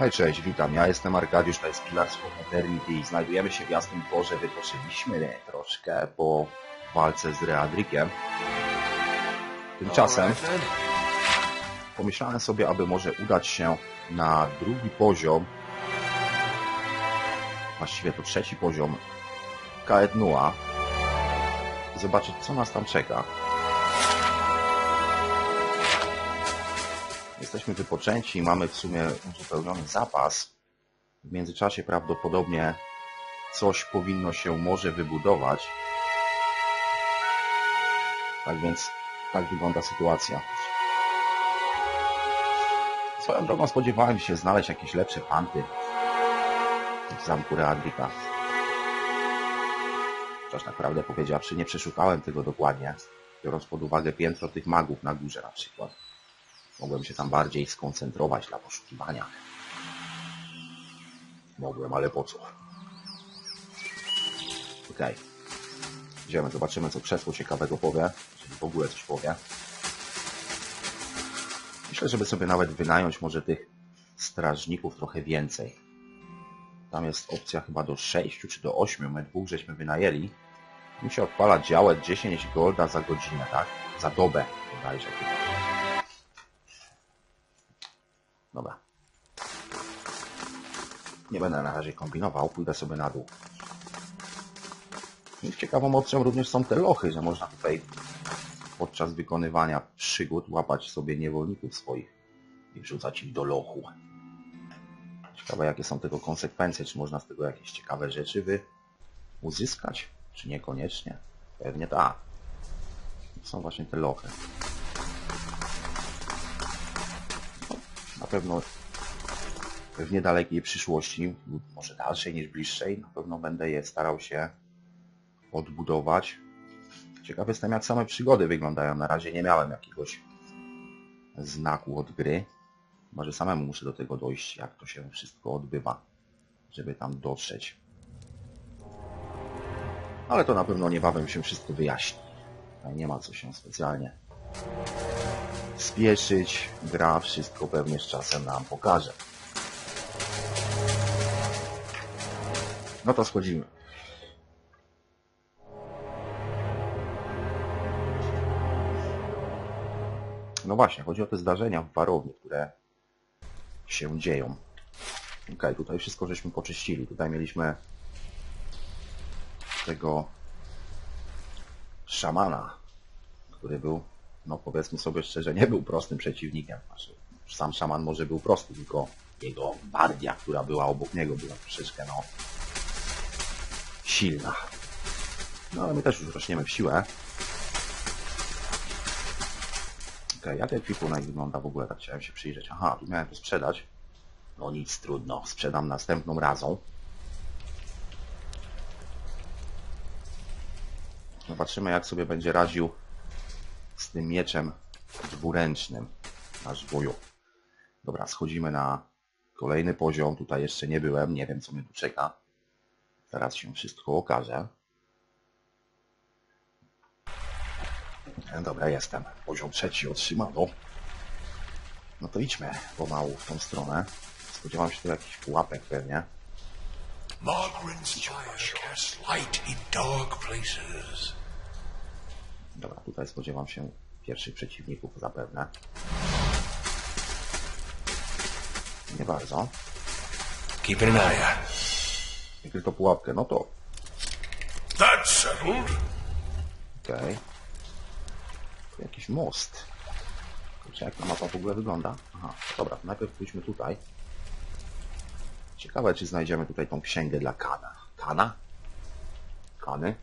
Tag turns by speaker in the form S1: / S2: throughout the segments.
S1: Hej, cześć, witam. Ja jestem Arkadiusz, to jest Pillars of Eternity i znajdujemy się w Jasnym Dworze. Wypoczęliśmy troszkę po walce z Readrikiem. Tymczasem pomyślałem sobie, aby może udać się na drugi poziom, właściwie to trzeci poziom Kaednua i zobaczyć, co nas tam czeka. Jesteśmy wypoczęci i mamy w sumie uzupełniony zapas. W międzyczasie prawdopodobnie coś powinno się może wybudować. Tak więc tak wygląda sytuacja. Swoją drogą spodziewałem się znaleźć jakieś lepsze panty w zamku Readrika. Chociaż naprawdę powiedziawszy, nie przeszukałem tego dokładnie, biorąc pod uwagę piętro tych magów na górze na przykład. Mogłem się tam bardziej skoncentrować dla poszukiwania. Mogłem, ale po co? Okej. Idziemy, zobaczymy, co krzesło ciekawego powie. Jeżeli w ogóle coś powie. Myślę, żeby sobie nawet wynająć może tych strażników trochę więcej. Tam jest opcja chyba do 6 czy do 8. My dwóch żeśmy wynajęli. Mi się odpala działek 10 golda za godzinę, tak? Za dobę bodajże chyba. Dobra. Nie będę na razie kombinował, pójdę sobie na dół. I ciekawą opcją również są te lochy, że można tutaj podczas wykonywania przygód łapać sobie niewolników swoich i wrzucać ich do lochu. Ciekawe jakie są tego konsekwencje, czy można z tego jakieś ciekawe rzeczy wy uzyskać, czy niekoniecznie. Pewnie tak. To są właśnie te lochy. Pewno w niedalekiej przyszłości, może dalszej niż bliższej, na pewno będę je starał się odbudować. Ciekaw jestem, jak same przygody wyglądają. Na razie nie miałem jakiegoś znaku od gry. Może samemu muszę do tego dojść, jak to się wszystko odbywa, żeby tam dotrzeć. Ale to na pewno niebawem się wszystko wyjaśni. Tutaj nie ma co się specjalnie spieszyć. Gra wszystko pewnie z czasem nam pokaże. No to schodzimy. No właśnie, chodzi o te zdarzenia w warowni, które się dzieją. Ok, tutaj wszystko żeśmy poczyścili. Tutaj mieliśmy tego szamana, który był no powiedzmy sobie szczerze, nie był prostym przeciwnikiem. Znaczy, sam szaman może był prosty, tylko jego bardia, która była obok niego, była troszeczkę no silna. No ale my też już rośniemy w siłę. Ok, jak ekwipunek wygląda w ogóle? Tak chciałem się przyjrzeć. Aha, tu miałem to sprzedać. No nic, trudno. Sprzedam następną razą. Zobaczymy, jak sobie będzie radził z tym mieczem dwuręcznym nasz wuju. Dobra, schodzimy na kolejny poziom. Tutaj jeszcze nie byłem, nie wiem co mnie tu czeka. Zaraz się wszystko okaże. Dobra, jestem. Poziom trzeci otrzymano. No to idźmy pomału w tą stronę. Spodziewam się tu jakichś pułapek pewnie.
S2: Fire casts light in dark places.
S1: Dobra, tutaj spodziewam się pierwszych przeciwników zapewne. Nie bardzo.
S2: Keeping an eye out.
S1: Wykryto pułapkę, no to
S2: That's settled.
S1: okej. Tu jakiś most. Kurczę, jak ta mapa w ogóle wygląda? Aha, dobra, najpierw pójdźmy tutaj. Ciekawe, czy znajdziemy tutaj tą księgę dla Kana. Kana? Kany?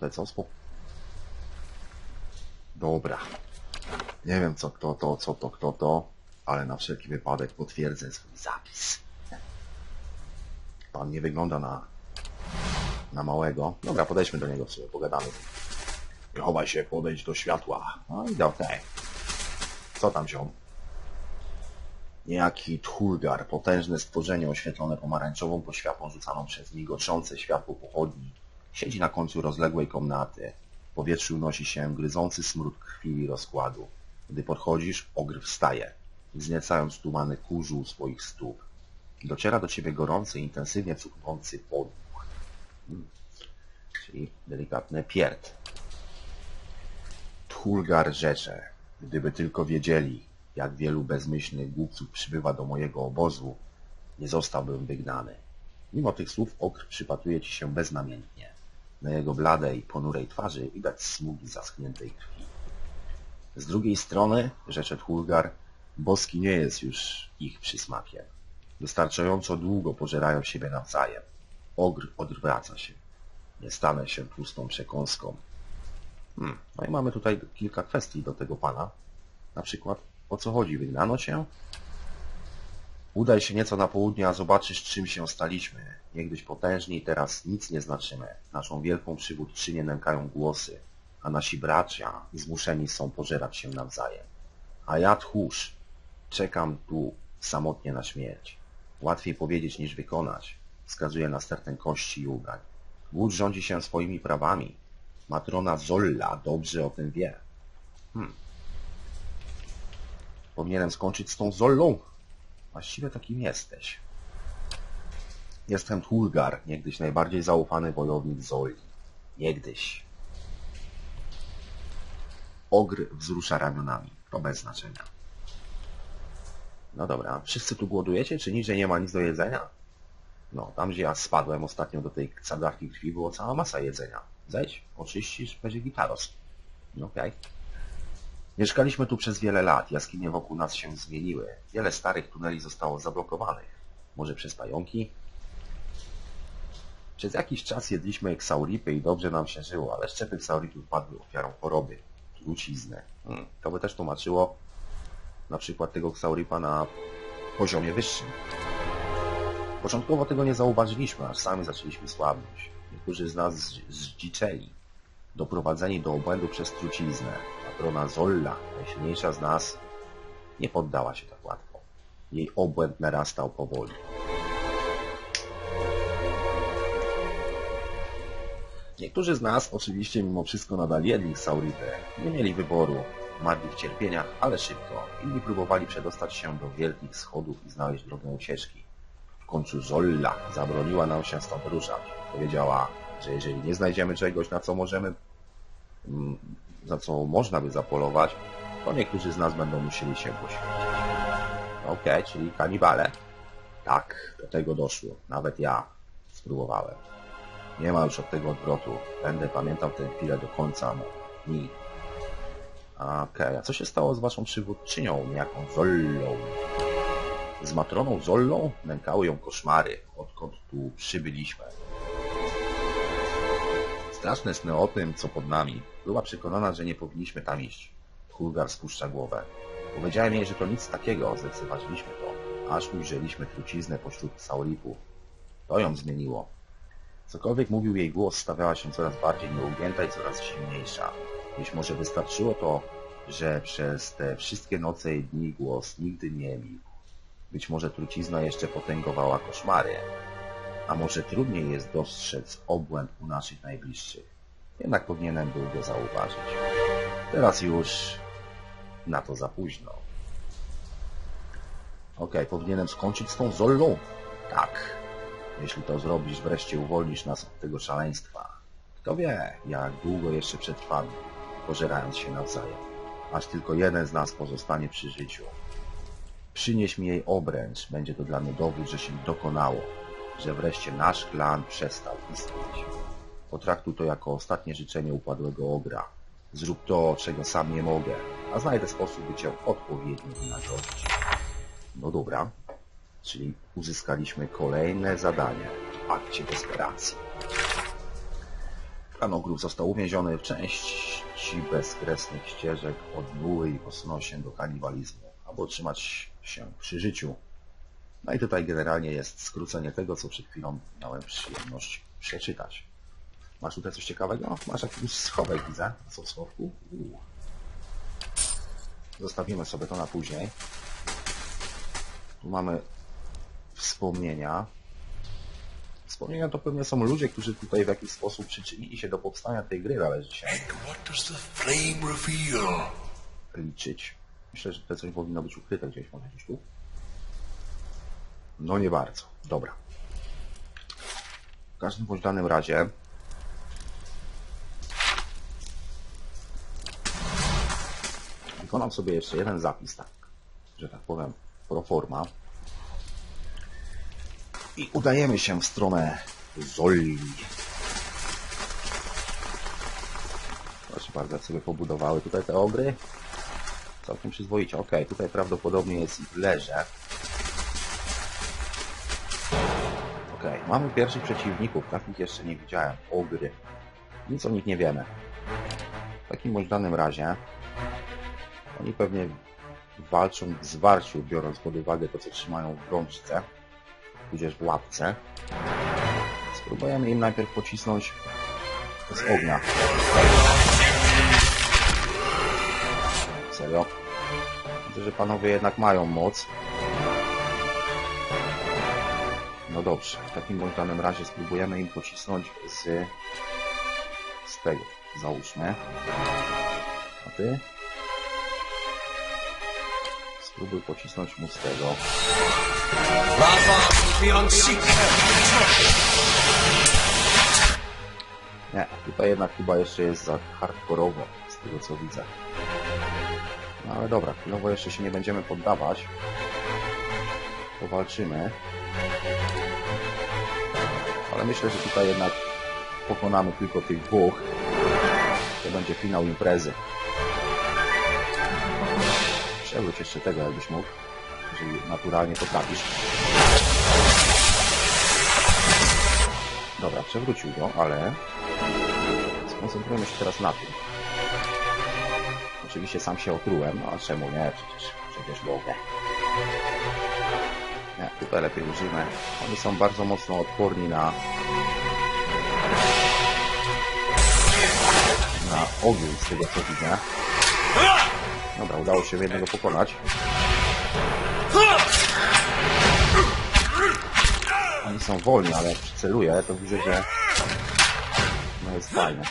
S1: Tutaj. Dobra. Nie wiem co kto to, co to, kto to, ale na wszelki wypadek potwierdzę swój zapis. Pan nie wygląda na, na małego. Dobra, podejdźmy do niego w sumie, pogadamy. Chowaj się, podejdź do światła. No i okej. Co tam ziom? Niejaki Tchulgar, potężne stworzenie oświetlone pomarańczową poświatą rzucaną przez migoczące światło pochodni, siedzi na końcu rozległej komnaty. W powietrzu unosi się gryzący smród krwi i rozkładu. Gdy podchodzisz, ogr wstaje, wzniecając tumany kurzu u swoich stóp. Dociera do ciebie gorący, intensywnie cuchnący podmuch. Mm. Czyli delikatny pierd. Tchulgar rzecze, gdyby tylko wiedzieli, jak wielu bezmyślnych głupców przybywa do mojego obozu, nie zostałbym wygnany. Mimo tych słów okr przypatruje ci się beznamiętnie. Na jego bladej, ponurej twarzy widać smugi zaschniętej krwi. Z drugiej strony, rzecze Tchulgar, boski nie jest już ich przysmakiem. Wystarczająco długo pożerają siebie nawzajem. Ogr odwraca się. Nie stanę się pustą przekąską. Hmm. No i mamy tutaj kilka kwestii do tego pana. Na przykład, o co chodzi? Wygnano cię? Udaj się nieco na południe, a zobaczysz, czym się staliśmy. Niegdyś potężni, teraz nic nie znaczymy. Naszą wielką przywódczynię nękają głosy, a nasi bracia zmuszeni są pożerać się nawzajem. A ja tchórz, czekam tu samotnie na śmierć. Łatwiej powiedzieć niż wykonać. Wskazuje na stertę kości i ubrań. Głód rządzi się swoimi prawami. Matrona Zolla dobrze o tym wie. Hmm. Powinienem skończyć z tą Zollą? Właściwie takim jesteś. Jestem Tulgar, niegdyś najbardziej zaufany wojownik Zoli. Niegdyś. Ogr wzrusza ramionami. To bez znaczenia. No dobra, wszyscy tu głodujecie, czy niżej nie ma nic do jedzenia? No, tam gdzie ja spadłem ostatnio do tej cadarki krwi, było cała masa jedzenia. Zejdź, oczyścisz, będzie gitaros. No okej. Mieszkaliśmy tu przez wiele lat, jaskinie wokół nas się zmieniły. Wiele starych tuneli zostało zablokowanych. Może przez pająki? Przez jakiś czas jedliśmy eksauripy i dobrze nam się żyło, ale szczepy eksauripów padły ofiarą choroby, trucizny. Hmm. To by też tłumaczyło na przykład tego ksauripa na poziomie wyższym. Początkowo tego nie zauważyliśmy, aż sami zaczęliśmy słabnąć. Niektórzy z nas zdziczeli, doprowadzeni do obłędu przez truciznę. Patrona Zolla, najsilniejsza z nas, nie poddała się tak łatwo. Jej obłęd narastał powoli. Niektórzy z nas oczywiście mimo wszystko nadal jedli sauripy. Nie mieli wyboru. Marli w cierpieniach, ale szybko. Inni próbowali przedostać się do wielkich schodów i znaleźć drogę ucieczki. W końcu Zolla zabroniła nam się stąd ruszać. Powiedziała, że jeżeli nie znajdziemy czegoś, na co możemy, mm, za co można by zapolować, to niektórzy z nas będą musieli się poświęcić. Okej, czyli kanibale? Tak, do tego doszło. Nawet ja spróbowałem. Nie ma już od tego odwrotu. Będę pamiętał tę chwilę do końca dni. Okej, a co się stało z waszą przywódczynią, niejaką Zollą? Z matroną Zollą nękały ją koszmary, odkąd tu przybyliśmy. Straszne sny o tym, co pod nami. Była przekonana, że nie powinniśmy tam iść. Hulgar spuszcza głowę. Powiedziałem jej, że to nic takiego, zlekceważyliśmy to, aż ujrzeliśmy truciznę pośród sauripów. To ją zmieniło. Cokolwiek mówił jej głos, stawiała się coraz bardziej nieugięta i coraz silniejsza. Być może wystarczyło to, że przez te wszystkie noce i dni głos nigdy nie milkł. Być może trucizna jeszcze potęgowała koszmary, a może trudniej jest dostrzec obłęd u naszych najbliższych. Jednak powinienem był go zauważyć. Teraz już na to za późno. Okej, powinienem skończyć z tą Zollą? Tak. Jeśli to zrobisz, wreszcie uwolnisz nas od tego szaleństwa. Kto wie, jak długo jeszcze przetrwamy, pożerając się nawzajem, aż tylko jeden z nas pozostanie przy życiu. Przynieś mi jej obręcz, będzie to dla mnie dowód, że się dokonało, że wreszcie nasz klan przestał istnieć. Potraktuj to jako ostatnie życzenie upadłego ogra. Zrób to, czego sam nie mogę, a znajdę sposób, by cię odpowiednio wynagrodzić. No dobra, czyli uzyskaliśmy kolejne zadanie w akcie desperacji. Klan ogrów został uwięziony w części bezkresnych ścieżek od i posunął się do kanibalizmu, aby utrzymać się przy życiu. No i tutaj generalnie jest skrócenie tego, co przed chwilą miałem przyjemność przeczytać. Masz tutaj coś ciekawego? Masz jakiś schowek, widzę. Co w schowku? Uuu. Zostawimy sobie to na później. Tu mamy wspomnienia. Wspomnienia to pewnie są ludzie, którzy tutaj w jakiś sposób przyczynili się do powstania tej gry, ale dzisiaj liczyć. Myślę, że to coś powinno być ukryte gdzieś, może gdzieś tu. No nie bardzo. Dobra. W każdym bądź danym razie wykonam sobie jeszcze jeden zapis, tak, że tak powiem, pro forma. I udajemy się w stronę Zolli. Proszę bardzo, jak sobie pobudowały tutaj te ogry. Całkiem przyzwoicie. Ok, tutaj prawdopodobnie jest ich leże. Mamy pierwszych przeciwników. Takich jeszcze nie widziałem. Ogry. Nic o nich nie wiemy. W takim bądź danym razie oni pewnie walczą w zwarciu, biorąc pod uwagę to, co trzymają w rączce, tudzież w łapce. Spróbujemy im najpierw pocisnąć z ognia. Serio? Widzę, że panowie jednak mają moc. No dobrze, w takim bądź danym razie spróbujemy im pocisnąć z, z tego. Załóżmy. A ty? Spróbuj pocisnąć mu z tego. Nie, tutaj jednak chyba jeszcze jest za hardkorowo, z tego co widzę. No ale dobra, chwilowo jeszcze się nie będziemy poddawać. Powalczymy. Ale myślę, że tutaj jednak pokonamy tylko tych dwóch. To będzie finał imprezy. Przewróć jeszcze tego, jakbyś mógł. Jeżeli naturalnie potrafisz. Dobra, przewrócił go, ale skoncentrujemy się teraz na tym. Oczywiście sam się otrułem, no a czemu nie? Przecież, przecież mogę. Tutaj lepiej użyjmy. Oni są bardzo mocno odporni na na ogień z tego co widzę. Dobra, udało się jednego pokonać. Oni są wolni, ale jak przyceluję, to widzę, że no jest fajne.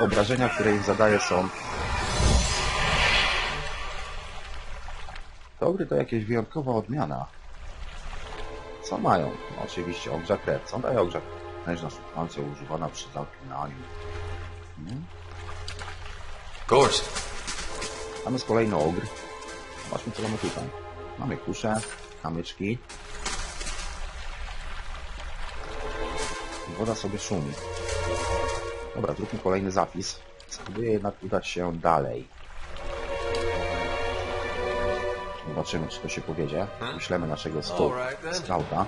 S1: Obrażenia, które im zadaję są... To gry to jakieś wyjątkowa odmiana. Co mają? No, oczywiście ogrza krew. Co daje ogrza krew? Potężna substancja używana przy zaklinaniu. Hmm?
S2: Course.
S1: Tam jest kolejny ogr. Zobaczmy co mamy tutaj. Mamy kusze, kamyczki. Woda sobie szumi. Dobra, zróbmy kolejny zapis. Spróbuję jednak udać się dalej. Zobaczymy, czy to się powiedzie. Naszego sto-
S2: Alright then.
S1: skauta.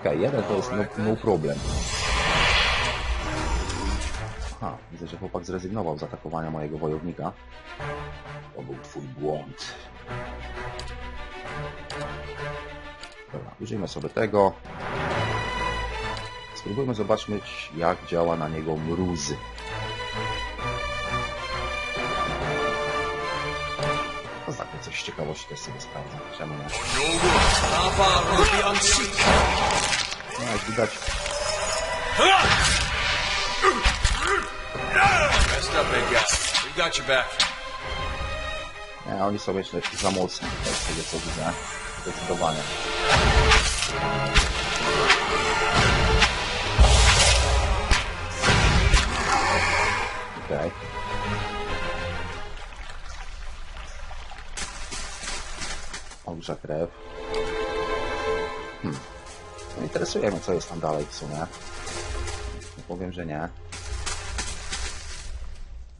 S1: Okej, jeden to jest no, no problem. Aha, widzę, że chłopak zrezygnował z atakowania mojego wojownika. To był twój błąd. Dobra, użyjmy sobie tego. Spróbujmy zobaczyć, jak działa na niego mrózy. Z ciekawości też sobie sprawdzę. Czemu nie? No, jak widać,
S2: Rest up, big guy. We got your back.
S1: nie, oni są jeszcze za mocni tutaj z tego co widzę. Zdecydowanie. Okej. Olbrza krew. Hmm. No interesuje mnie, co jest tam dalej w sumie. Nie powiem, że nie.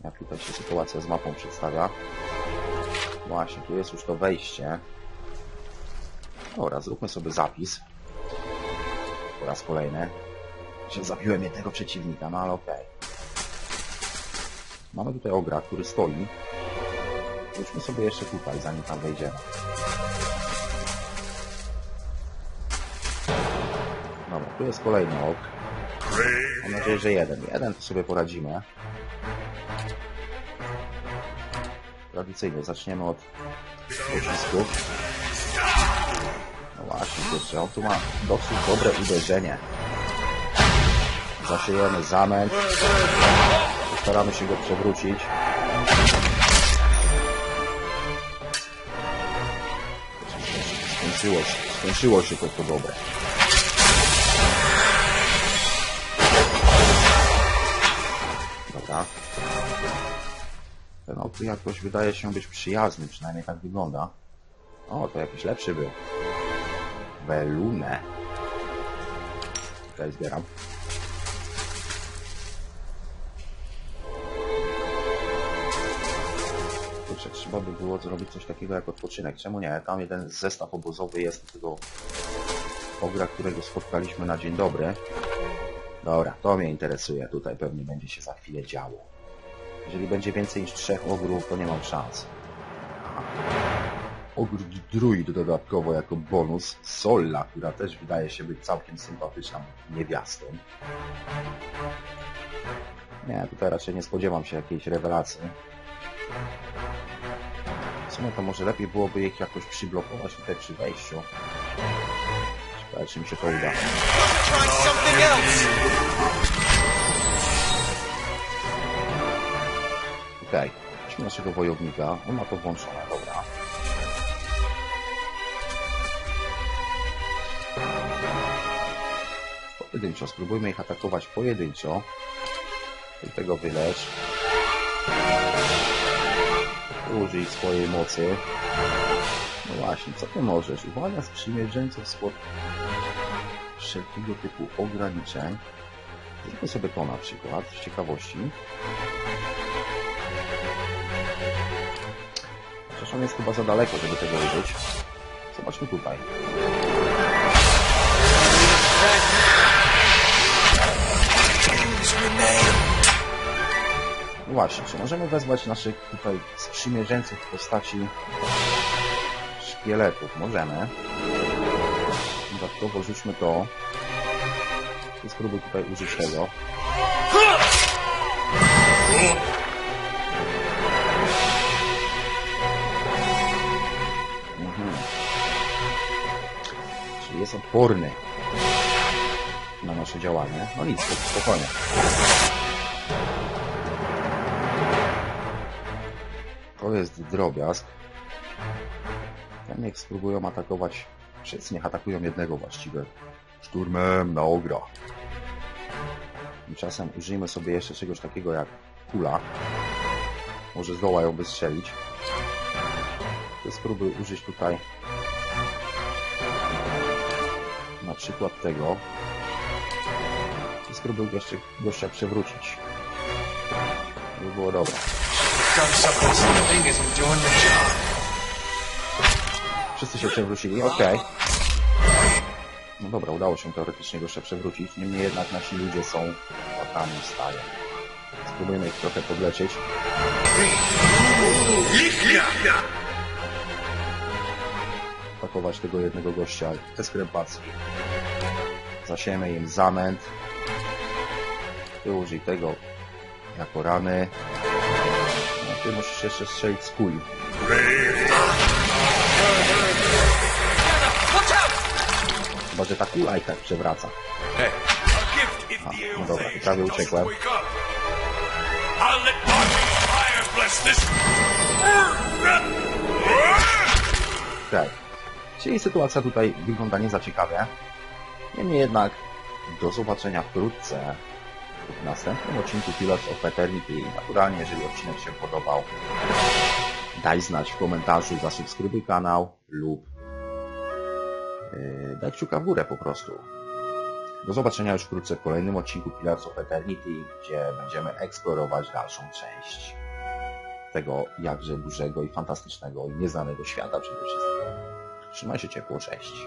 S1: Jak tutaj się sytuacja z mapą przedstawia. Właśnie, tu jest już to wejście. Dobra, zróbmy sobie zapis. Po raz kolejny. Że zabiłem jednego przeciwnika, no ale okej. Mamy tutaj ogra, który stoi. Wróćmy sobie jeszcze tutaj, zanim tam wejdziemy. Dobra, tu jest kolejny ok. Mam nadzieję, że jeden. Jeden to sobie poradzimy. Tradycyjnie zaczniemy od pocisków. No właśnie, kurczę, on tu ma dosyć dobre uderzenie. Zasiejemy zamęt. Postaramy się go przewrócić. Skończyło się, skończyło się to po dobre. Dobra. Ten okry jakoś wydaje się być przyjazny, przynajmniej tak wygląda. O, to jakiś lepszy był. Welune. Tutaj zbieram. Trzeba by było zrobić coś takiego jak odpoczynek. Czemu nie? Tam jeden zestaw obozowy jest tego ogra, którego spotkaliśmy na dzień dobry. Dobra, to mnie interesuje. Tutaj pewnie będzie się za chwilę działo. Jeżeli będzie więcej niż trzech ogrów, to nie mam szans. Ogr druid dodatkowo jako bonus. Solla, która też wydaje się być całkiem sympatyczną niewiastą. Nie, tutaj raczej nie spodziewam się jakiejś rewelacji. Sumie to może lepiej byłoby ich jakoś przyblokować tutaj przy wejściu. Ciekawe, czy mi się to uda. Okej, weźmy naszego wojownika. On ma to włączone, dobra. Pojedynczo, spróbujmy ich atakować pojedynczo. I tego wylecz. Użyj swojej mocy. No właśnie, co ty możesz? Uwaga sprzymierzeńców spod wszelkiego typu ograniczeń. Zróbmy sobie to na przykład, z ciekawości. Chociaż on jest chyba za daleko, żeby tego użyć. Zobaczmy tutaj. Właśnie, czy możemy wezwać naszych tutaj sprzymierzeńców w postaci szkieletów? Możemy. Dodatkowo rzućmy to. I spróbuj tutaj użyć tego. Mhm. Czyli jest odporny na nasze działanie. No nic, spokojnie. To jest drobiazg. Ten niech spróbują atakować. Wszyscy niech atakują jednego właściwie. Szturmem na ogra. Tymczasem użyjmy sobie jeszcze czegoś takiego jak kula. Może zdoła ją wystrzelić. To spróbuj użyć tutaj na przykład tego. I spróbuj jeszcze gościa przewrócić. By było dobre.
S2: Done something so the thing doing the job.
S1: Wszyscy się przewrócili, okej. No dobra, udało się teoretycznie go jeszcze przewrócić, niemniej jednak nasi ludzie są łatami w stanie. Spróbujmy ich trochę podlecieć. Atakować tego jednego gościa dyskrepacki. Zasiemy im zamęt. Ty użyj tego jako rany. Ty musisz jeszcze strzelić z kuli. Chyba, że ta kula i tak przewraca.
S3: A
S1: no dobra,
S3: age
S1: prawie uciekłem.
S3: this.
S1: Tak. Czyli sytuacja tutaj wygląda nie za ciekawie. Niemniej jednak do zobaczenia wkrótce w następnym odcinku Pillars of Eternity. Naturalnie, jeżeli odcinek się podobał, daj znać w komentarzu, zasubskrybuj kanał lub yy, daj kciuka w górę po prostu. Do zobaczenia już wkrótce w kolejnym odcinku Pillars of Eternity, gdzie będziemy eksplorować dalszą część tego jakże dużego i fantastycznego i nieznanego świata przede wszystkim. Trzymaj się ciepło, cześć.